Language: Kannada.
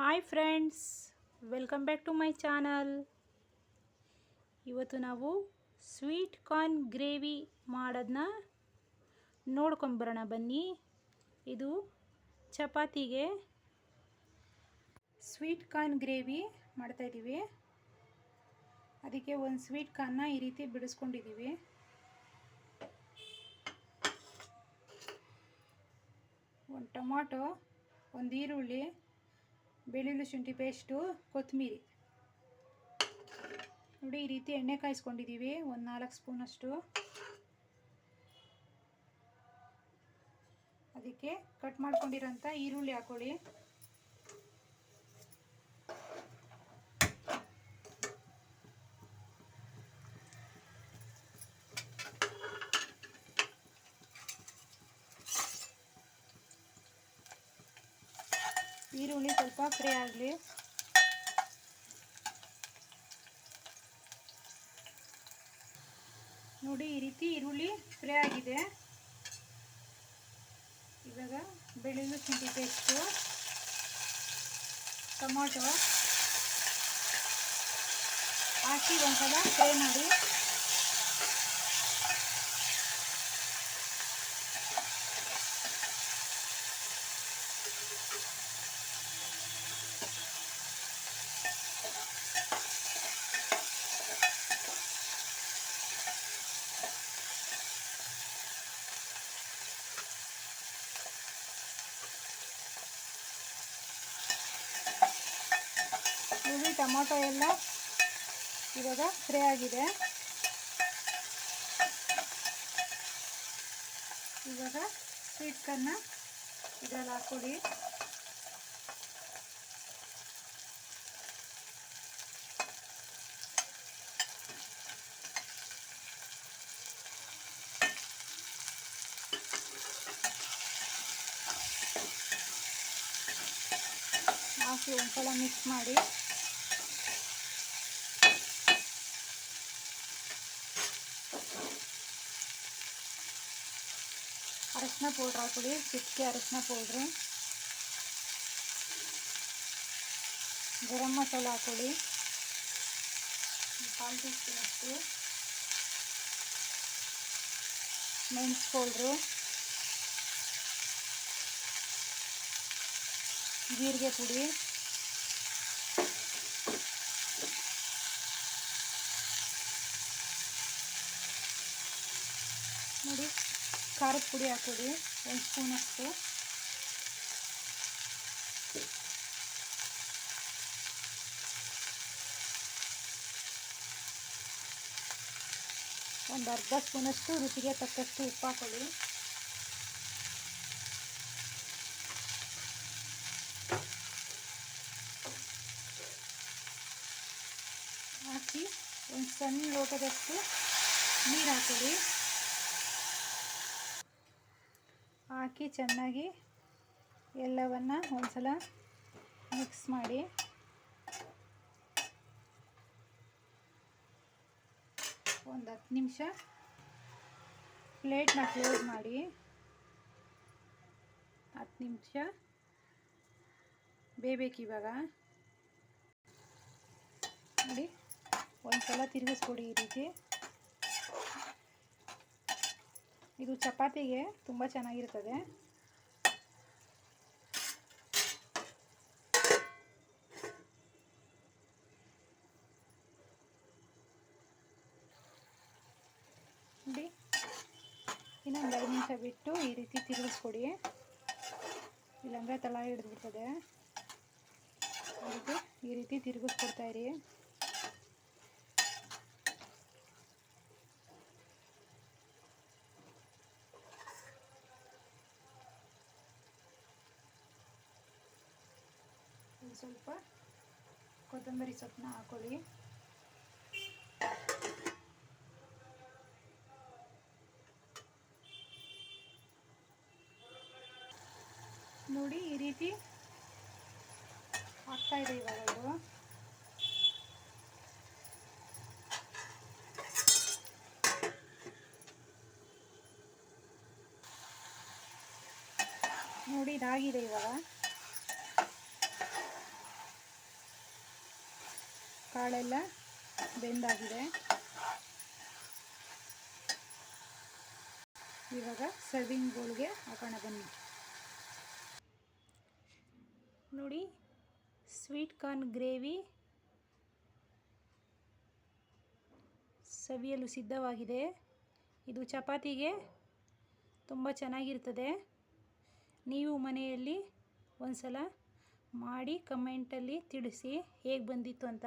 Hi friends welcome back to my channel ಇವತ್ತು ನಾವು ಸ್ವೀಟ್ ಕಾರ್ನ್ ಗ್ರೇವಿ ಮಾಡೋದನ್ನ ನೋಡ್ಕೊಂಬರೋಣ ಬನ್ನಿ. ಇದು ಚಪಾತಿಗೆ ಸ್ವೀಟ್ ಕಾರ್ನ್ ಗ್ರೇವಿ ಮಾಡ್ತಾಯಿದ್ದೀವಿ ಅದಕ್ಕೆ ಒಂದು ಸ್ವೀಟ್ ಕಾರ್ನ ಈ ರೀತಿ ಬಿಡಿಸ್ಕೊಂಡಿದ್ದೀವಿ ಒಂದು ಟೊಮಾಟೊ, ಒಂದು ಈರುಳ್ಳಿ ಬೆಳ್ಳುಳ್ಳಿ ಶುಂಠಿ ಪೇಸ್ಟು ಕೊತ್ತಂಬರಿ ನೋಡಿ, ಈ ರೀತಿ ಎಣ್ಣೆ ಕಾಯಿಸ್ಕೊಂಡಿದ್ದೀವಿ. ಒಂದು ನಾಲ್ಕು ಸ್ಪೂನಷ್ಟು ಅದಕ್ಕೆ ಕಟ್ ಮಾಡ್ಕೊಂಡಿರೋಂಥ ಈರುಳ್ಳಿ ಹಾಕೊಳ್ಳಿ. ಈರುಳ್ಳಿ ಸ್ವಲ್ಪ ಫ್ರೈ ಆಗಲಿ. ನೋಡಿ ಈ ರೀತಿ ಈರುಳ್ಳಿ ಫ್ರೈ ಆಗಿದೆ. ಇವಾಗ ಬೆಳ್ಳುಳ್ಳಿ ಶುಂಠಿ ಪೇಸ್ಟು, ಟೊಮೊಟೊ, ಹಾಕಿ ಒಂದ್ಸಲ ಫ್ರೈ ಮಾಡಿ. ಈರುಳ್ಳಿ ಟೊಮೊಟೊ ಎಲ್ಲ ಇವಾಗ ಫ್ರೈ ಆಗಿದೆ. ಇವಾಗ ಸ್ವೀಟ್ ಕಾರ್ನ ಇದರಲ್ಲಿ ಹಾಕೊಳ್ಳಿ ಹಾಕಿ ಒಂದ್ಸಲ ಮಿಕ್ಸ್ ಮಾಡಿ. ಅರಶಿನ ಪೌಡ್ರ್ ಹಾಕೊಳ್ಳಿ ಚಿಟಿಕೆ ಅರಶಿನ ಪೌಡ್ರು ಗರಂ ಮಸಾಲ ಹಾಕೊಳ್ಳಿ ಕಾಲು ಟೀ ಸ್ಪೂನಷ್ಟು ಮೆಣಸು ಪೌಡ್ರು ಜೀರಿಗೆ ಪುಡಿ ನೋಡಿ ಖಾರದ ಪುಡಿ ಹಾಕೊಡಿ ಒಂದು ಸ್ಪೂನಷ್ಟು ಒಂದು ಅರ್ಧ ಸ್ಪೂನಷ್ಟು ರುಚಿಗೆ ತಕ್ಕಷ್ಟು ಉಪ್ಪು ಹಾಕೊಳ್ಳಿ ಹಾಕಿ ಒಂದು ಸಣ್ಣ ಲೋಟದಷ್ಟು ನೀರು ಹಾಕೊಳ್ಳಿ ಹಾಕಿ ಚೆನ್ನಾಗಿ ಎಲ್ಲವನ್ನು ಒಂದ್ಸಲ ಮಿಕ್ಸ್ ಮಾಡಿ. ಒಂದು ಹತ್ತು ನಿಮಿಷ ಪ್ಲೇಟ್ನ ಕ್ಲೋಸ್ ಮಾಡಿ. ಹತ್ತು ನಿಮಿಷ ಬೇಯಬೇಕು ಇವಾಗ ನೋಡಿ ಒಂದು ಸಲ ತಿರುಗಿಸ್ಕೊಡಿ ಈ ರೀತಿ. ಇದು ಚಪಾತಿಗೆ ತುಂಬ ಚೆನ್ನಾಗಿರ್ತದೆ. ನೋಡಿ. ಇನ್ನೊಂದು ಐದು ನಿಮಿಷ ಬಿಟ್ಟು ಈ ರೀತಿ ತಿರುಗಿಸ್ಕೊಡಿ. ಇಲ್ಲಾಂದರೆ ತಳ ಹಿಡಿದ್ಬಿಡ್ತದೆ. ಅದಕ್ಕೆ ಈ ರೀತಿ ತಿರುಗಿಸ್ಕೊಡ್ತಾ ಇರಿ. ಒಂದು ಸ್ವಲ್ಪ ಕೊತ್ತಂಬರಿ ಸೊಪ್ಪನ್ನ ಹಾಕೊಳ್ಳಿ. ನೋಡಿ ಈ ರೀತಿ ಆಗ್ತಾ ಇದೆ ಇವಾಗ ಇದು. ನೋಡಿ ಇದಾಗಿದೆ ಇವಾಗ. ಕಾಳೆಲ್ಲ ಬೆಂದಾಗಿದೆ. ಇವಾಗ ಸರ್ವಿಂಗ್ ಬೋಲ್ಗೆ ಹಾಕೋಣ ಬನ್ನಿ. ನೋಡಿ ಸ್ವೀಟ್ ಕಾರ್ನ್ ಗ್ರೇವಿ ಸವಿಯಲು ಸಿದ್ಧವಾಗಿದೆ. ಇದು ಚಪಾತಿಗೆ ತುಂಬ ಚೆನ್ನಾಗಿರ್ತದೆ ನೀವು ಮನೆಯಲ್ಲಿ ಒಂದ್ಸಲ ಮಾಡಿ ಕಮೆಂಟಲ್ಲಿ ತಿಳಿಸಿ ಹೇಗೆ ಬಂದಿತ್ತು ಅಂತ.